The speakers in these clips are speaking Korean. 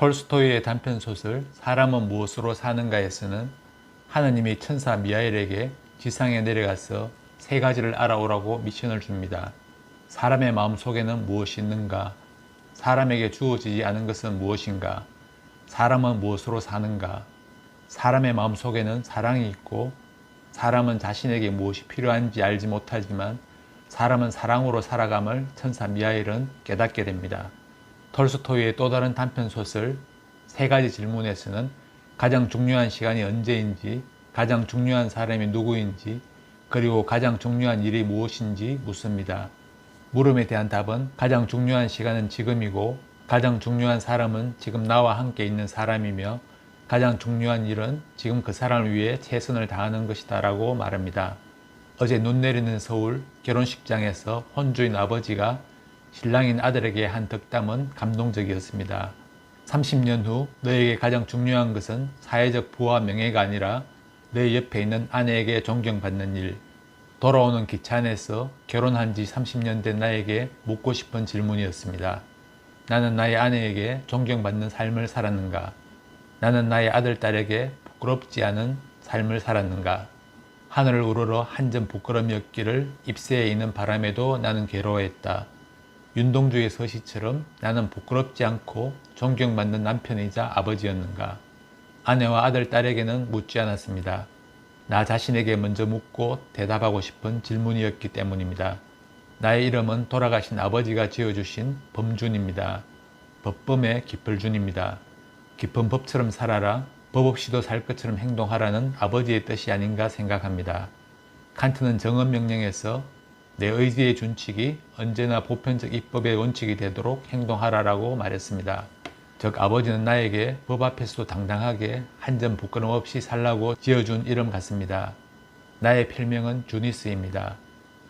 톨스토이의 단편 소설 사람은 무엇으로 사는가에서는 하느님이 천사 미하엘에게 지상에 내려가서 세 가지를 알아오라고 미션을 줍니다. 사람의 마음 속에는 무엇이 있는가? 사람에게 주어지지 않은 것은 무엇인가? 사람은 무엇으로 사는가? 사람의 마음 속에는 사랑이 있고 사람은 자신에게 무엇이 필요한지 알지 못하지만 사람은 사랑으로 살아감을 천사 미하일은 깨닫게 됩니다. 톨스토이의 또 다른 단편 소설 세 가지 질문에서는 가장 중요한 시간이 언제인지, 가장 중요한 사람이 누구인지, 그리고 가장 중요한 일이 무엇인지 묻습니다. 물음에 대한 답은 가장 중요한 시간은 지금이고, 가장 중요한 사람은 지금 나와 함께 있는 사람이며, 가장 중요한 일은 지금 그 사람을 위해 최선을 다하는 것이다 라고 말합니다. 어제 눈 내리는 서울 결혼식장에서 혼주인 아버지가 신랑인 아들에게 한 덕담은 감동적이었습니다. 30년 후 너에게 가장 중요한 것은 사회적 부와 명예가 아니라 내 옆에 있는 아내에게 존경받는 일. 돌아오는 기차 안에서 결혼한 지 30년 된 나에게 묻고 싶은 질문이었습니다. 나는 나의 아내에게 존경받는 삶을 살았는가? 나는 나의 아들, 딸에게 부끄럽지 않은 삶을 살았는가? 하늘을 우러러 한 점 부끄럼이었기를 입새에 있는 바람에도 나는 괴로워했다. 윤동주의 서시처럼 나는 부끄럽지 않고 존경받는 남편이자 아버지였는가? 아내와 아들, 딸에게는 묻지 않았습니다. 나 자신에게 먼저 묻고 대답하고 싶은 질문이었기 때문입니다. 나의 이름은 돌아가신 아버지가 지어주신 범준입니다. 법범의 기펄준입니다. 깊은 법처럼 살아라, 법 없이도 살 것처럼 행동하라는 아버지의 뜻이 아닌가 생각합니다. 칸트는 정언 명령에서 내 의지의 준칙이 언제나 보편적 입법의 원칙이 되도록 행동하라라고 말했습니다. 즉 아버지는 나에게 법 앞에서도 당당하게 한 점 부끄럼 없이 살라고 지어준 이름 같습니다. 나의 필명은 주니스입니다.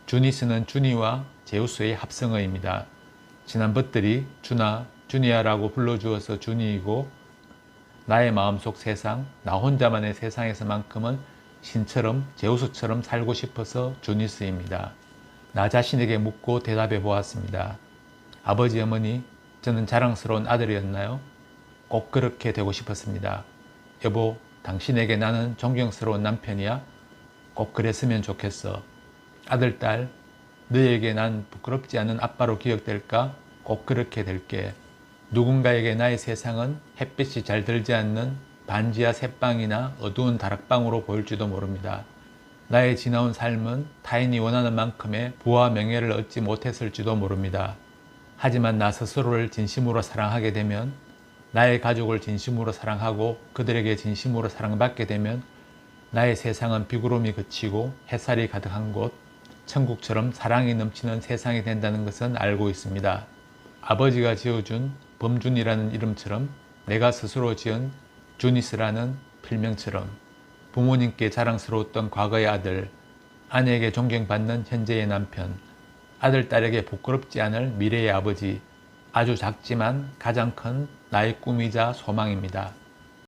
주니스는 주니와 제우스의 합성어입니다. 지난 것들이 주나 주니아라고 불러주어서 주니이고 나의 마음속 세상, 나 혼자만의 세상에서만큼은 신처럼 제우스처럼 살고 싶어서 주니스입니다. 나 자신에게 묻고 대답해 보았습니다. 아버지, 어머니, 저는 자랑스러운 아들이었나요? 꼭 그렇게 되고 싶었습니다. 여보, 당신에게 나는 존경스러운 남편이야? 꼭 그랬으면 좋겠어. 아들, 딸, 너에게 난 부끄럽지 않은 아빠로 기억될까? 꼭 그렇게 될게. 누군가에게 나의 세상은 햇빛이 잘 들지 않는 반지하 새방이나 어두운 다락방으로 보일지도 모릅니다. 나의 지나온 삶은 타인이 원하는 만큼의 부와 명예를 얻지 못했을지도 모릅니다. 하지만 나 스스로를 진심으로 사랑하게 되면 나의 가족을 진심으로 사랑하고 그들에게 진심으로 사랑받게 되면 나의 세상은 비구름이 그치고 햇살이 가득한 곳, 천국처럼 사랑이 넘치는 세상이 된다는 것은 알고 있습니다. 아버지가 지어준 범준이라는 이름처럼 내가 스스로 지은 주니스라는 필명처럼 부모님께 자랑스러웠던 과거의 아들, 아내에게 존경받는 현재의 남편, 아들, 딸에게 부끄럽지 않을 미래의 아버지, 아주 작지만 가장 큰 나의 꿈이자 소망입니다.